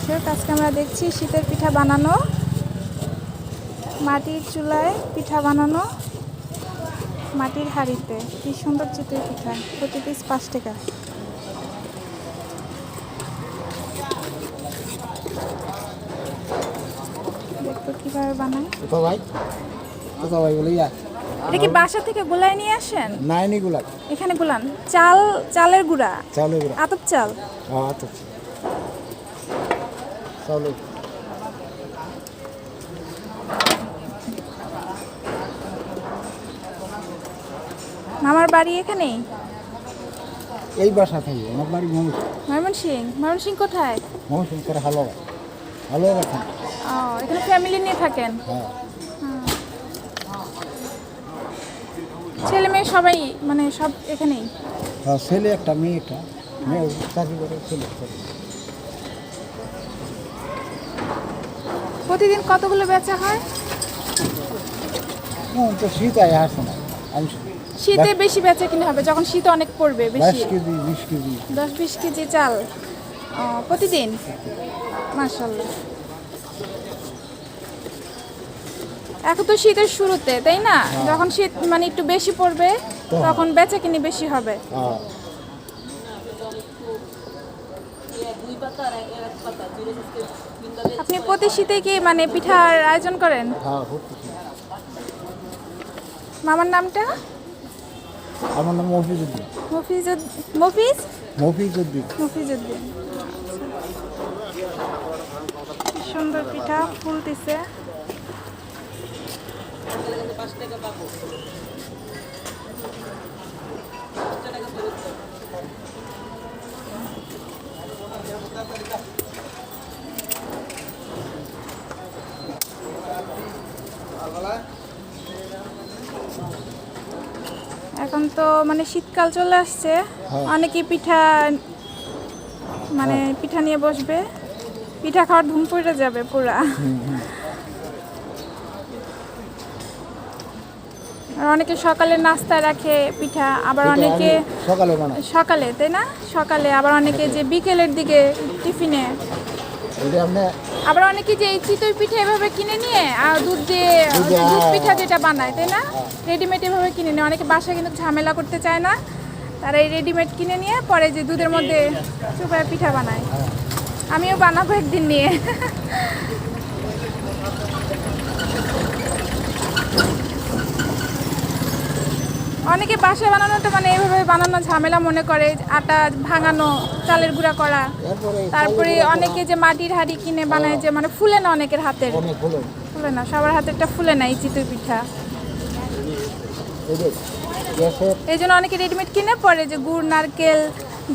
দর্শক আজকে আমরা দেখছি শীতের পিঠা বানানো মাটির চুলায় পিঠা বানানো মাটির হাঁড়িতে। কি সুন্দর চিতই পিঠা প্রতি পিস পাঁচ টাকা। দেখতো কীভাবে বানায় ভাই ভাই বলে এটা কি বাসা থেকে গোলায় নিয়ে আসেন? নাইনি গুলা এখানে গুলান। চাল চালের গুঁড়া। চাউলে গুলা আতপ চাল। হ্যাঁ আচ্ছা চাউলে মামার বাড়ি এখানেই এই বাসা থেকে আমার বাড়ি ময়মনসিং ময়মনসিং কোথায়? মৌসুম করে হালো হালো বাসা। ও এখানে ফ্যামিলি নিয়ে থাকেন? হ্যাঁ। ছেলে মেয়ে সবাই মানে সব এখানেই? হ্যাঁ ছেলে একটা মেয়ে একটা। মেয়ে চাকরি করে ছেলে প্রতিদিন কতগুলো বেচা হয়? শীত আসে না শীতে বেশি বেচা কিনে হবে যখন শীত অনেক পড়বে বেশি। কেজি বিশ কেজি। দশ বিশ কেজি চাল প্রতিদিন? মার্শাল্লাহ এখন তো শীতের শুরুতে তাই না? যখন শীত মানে একটু বেশি পড়বে তখন। তখন বেচা কিনে বেশি হবে। হ্যাঁ। আপনি প্রতি শীতে কি মানে পিঠার আয়োজন করেন? হ্যাঁ মামার নামটা? আমার নাম মফিজুদ্দিন। মফিজ মফিজ? মফিজুদ্দিন। মফিজুদ্দিন। সুন্দর পিঠা ফুলতেছে এখন তো মানে শীতকাল চলে আসছে। হ্যাঁ। অনেকে পিঠা মানে পিঠা নিয়ে বসবে। পিঠা খাওয়ার ধুম পড়ে যাবে পুরা। অনেকে সকালে নাস্তায় রাখে পিঠা আবার অনেকে সকালে সকালে তাই না? সকালে আবার অনেকে যে বিকেলের দিকে টিফিনে আবার অনেকে যে এই চিতই পিঠা এভাবে কিনে নিয়ে আর দুধ দিয়ে দুধ হ্যাঁ। পিঠা যেটা বানায় তাই না? রেডিমেড এভাবে কিনে নিয়ে অনেকে বাসায় কিন্তু ঝামেলা করতে চায় না। তারা এই রেডিমেড কিনে নিয়ে পরে যে দুধের মধ্যে চুপায় পিঠা বানায়। আমিও বানাবো একদিন নিয়ে। অনেকে বাসায় বানানোটা মানে এইভাবে বানানো ঝামেলা মনে করে আটা ভাঙানো চালের গুঁড়া করা। তারপরে অনেকে যে মাটির হাঁড়ি কিনে বানায় যে মানে ফুলে না অনেকের হাতের? ফুলে। না সবার হাতেরটা ফুলে না এই চিতই পিঠা। এই জন্য অনেকে রেডিমেড কিনে পরে যে গুড় নারকেল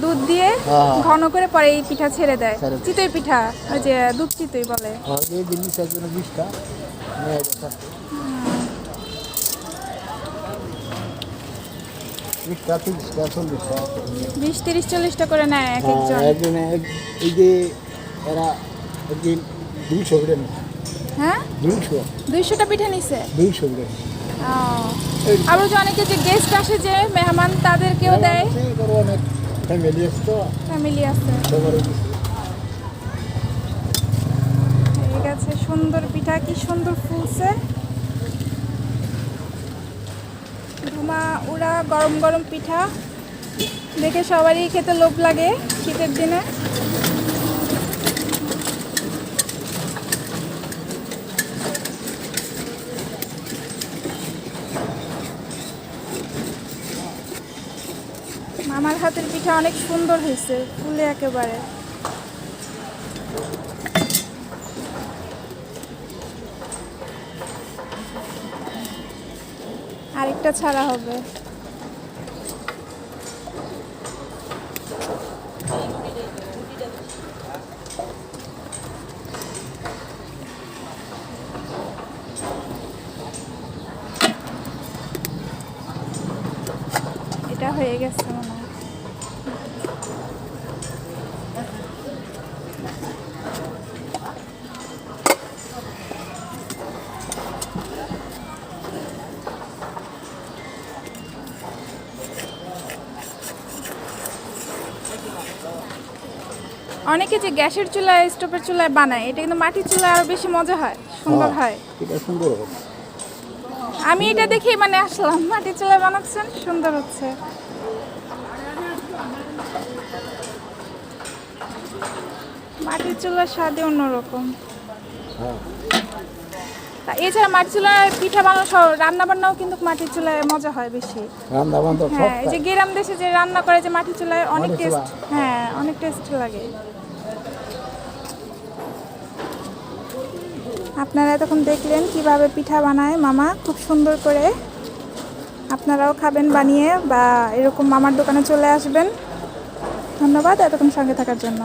দুধ দিয়ে হ্যাঁ। ঘন করে পরে এই পিঠা ছেড়ে দেয়। ছেড়ে দেয়। চিতই পিঠা ওই যে দুধ চিতই বলে হ্যাঁ, এই জিনিস একজন বিশটা নিয়ে গেছে বিশটা তিরিশটা চল্লিশটা বিশ তিরিশ চল্লিশটা করে নেয় এক একজন। হ্যাঁ, এই যে এরা একদিন দুইশো গ্রাম হ্যাঁ? দুইশো। দুইশোটা পিঠা নিছে? দুইশো ও। আবার যে অনেকে যে গেস্ট আসে যে মেহমান তাদেরকেও দেয়? অনেক ফ্যামিলি আছে তো। ফ্যামিলি আছে। ঠিক আছে সুন্দর পিঠা কি সুন্দর ফুলছে। ধুমা উড়া গরম গরম পিঠা দেখে সবারই খেতে লোভ লাগে শীতের দিনে। মামার হাতের পিঠা অনেক সুন্দর হয়েছে, ফুলে একেবারে। আরেকটা ছাড়া হবে। এটা হয়ে গেছে মনে হয় অনেকে যে গ্যাসের চুলায় স্টোভের চুলায় বানায় এটা কিন্তু মাটির চুলায় আরও বেশি মজা হয় সুন্দর হ্যাঁ, হয়। এটা সুন্দর হবে। আমি এটা দেখেই মানে আসলাম মাটির চুলায় বানাচ্ছেন সুন্দর হচ্ছে। মাটির চুলার স্বাদে অন্যরকম। হ্যাঁ। তা এছাড়া মাটির চুলায় পিঠা বানানো সহ রান্না বান্নাও কিন্তু মাটির চুলায় মজা হয় বেশি। রান্না সব হ্যাঁ এই যে গ্রাম দেশে যে রান্না করে যে মাটির চুলায় অনেক টেস্ট হ্যাঁ অনেক টেস্ট লাগে। আপনারা এতক্ষণ দেখলেন কীভাবে পিঠা বানায় মামা, খুব সুন্দর করে। আপনারাও খাবেন বানিয়ে বা এরকম মামার দোকানে চলে আসবেন। ধন্যবাদ এতক্ষণ সঙ্গে থাকার জন্য।